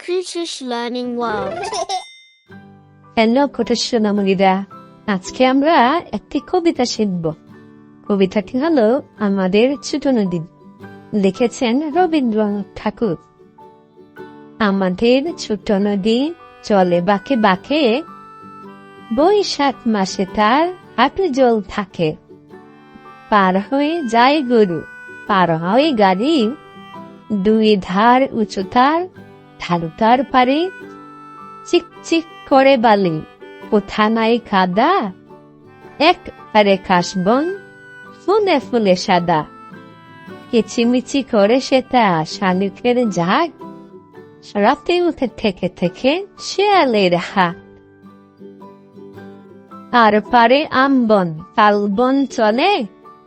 Crucius Learning World. Hello কোটা সোনামণিরা আজকে আমরা একটি কবিতা শিখব। কবিতাটি হলো আমাদের ছোট নদী। লিখেছেন রবীন্দ্রনাথ ঠাকুর। আমাদের ছোট নদী চলে বাঁকে বাঁকে, বৈশাখ মাসে তার হাঁটু জল থাকে। পার হয়ে যায় গরু, পার হয় গাড়ি। দুই ধার উঁচু তার ঢালু তার পারে চিক চিক করে বালি। কোথা নাই কাদা এক পারে কাশবন ফুলে ফুলে সাদা। কিচিমিচি করে সেটা, শালিকের ঝাঁক রাতে উঠে থেকে থেকে শেয়ালের হাত। আর পারে আমবন তালবন চলে,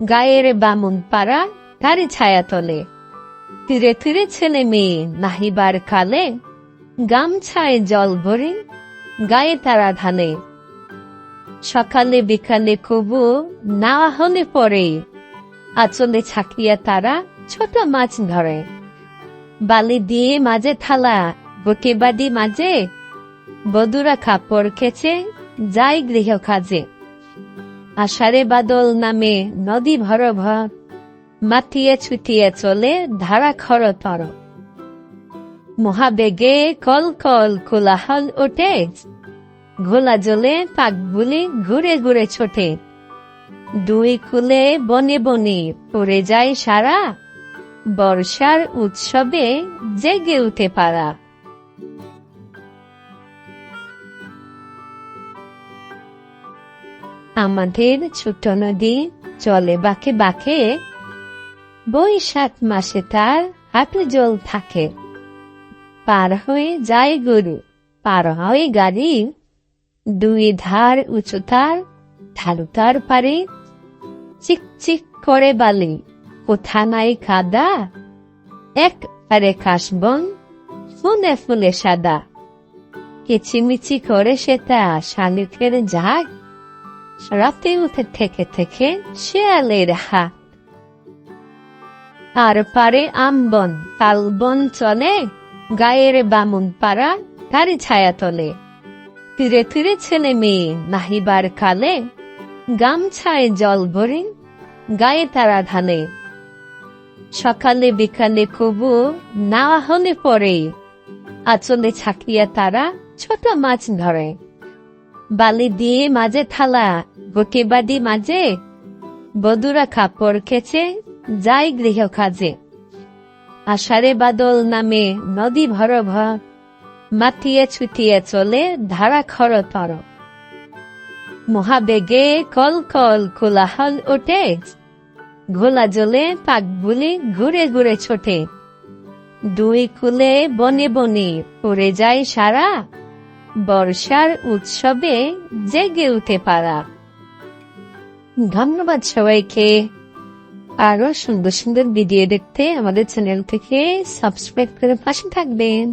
গায়ের বামুন পাড়া, তারি ছায়া তলে। তীরে তীরে ছেলে মেয়ে নাহিবার কালে গামছায় জল ভরে গায়ে তারা ধানে। সকালে বিকালে কবু না হলে পরে আচলে ছাকিয়া তারা ছোট মাছ ধরে। বালি দিয়ে মাঝে থালা, বুকে বাদি মাঝে বদুরা কাপড় খেছে যাই গৃহ কাজে। আষাঢ়ে বাদল নামে নদী ভর মাতিয়ে ছুটিয়ে চলে ধারা খর তর মহাবেগে কল কল কোলাহল ওঠে। ঘোলা জলে পাক বুলি ঘুরে ঘুরে ছোটে। দুই কুলে বনে বনে পড়ে যায় সারা বর্ষার উৎসবে জেগে উঠে পারা আমাদের ছোট নদী চলে বাঁকে বাঁকে বৈশাখ মাসে তার হাঁটু জল থাকে। পার হয়ে যায় গরু, পার হয় গাড়ি। দুই ধার উঁচু তার, ঢালু তার পারে। চিক চিক করে বালি, কোথা নাই কাদা এক পারে কাশবন ফুলে ফুলে সাদা। কিচিমিচি করে সেটা শালিকের ঝাঁক রাতে উঠে থেকে থেকে শেয়ালের হাত। আর পারে আমবন, তালবন চলে, গায়ের বামুন পাড়া, তারি ছায়া তলে তীরে তীরে ছেলে মেয়ে নাহিবার কালে, গামছায় জল ভরে, গায়ে তারা ধানে। সকালে বিকালে কবু না হলে পরে, আচলে ছাকিয়া তারা ছোট মাছ ধরে। বালি দিয়ে মাঝে থালা বুকে বাদি মাঝে বদুরা কাপড় খেছে যাই গৃহ কাজে আষাঢ়ে বাদল নামে নদী ভর ভর মাতিয়ে ছুটিয়ে চলে ধারা খর তর। মহাবেগে কল কল কোলাহল ওঠে, ঘোলা জলে পাক বুলি ঘুরে ঘুরে ছোটে। দুই কুলে বনে বনে পড়ে যায় সারা, বর্ষার উৎসবে জেগে উঠে পারা। ধন্যবাদ সবাইকে। আরও সুন্দর সুন্দর ভিডিও দেখতে আমাদের চ্যানেল থেকে সাবস্ক্রাইব করে পাশে থাকবেন।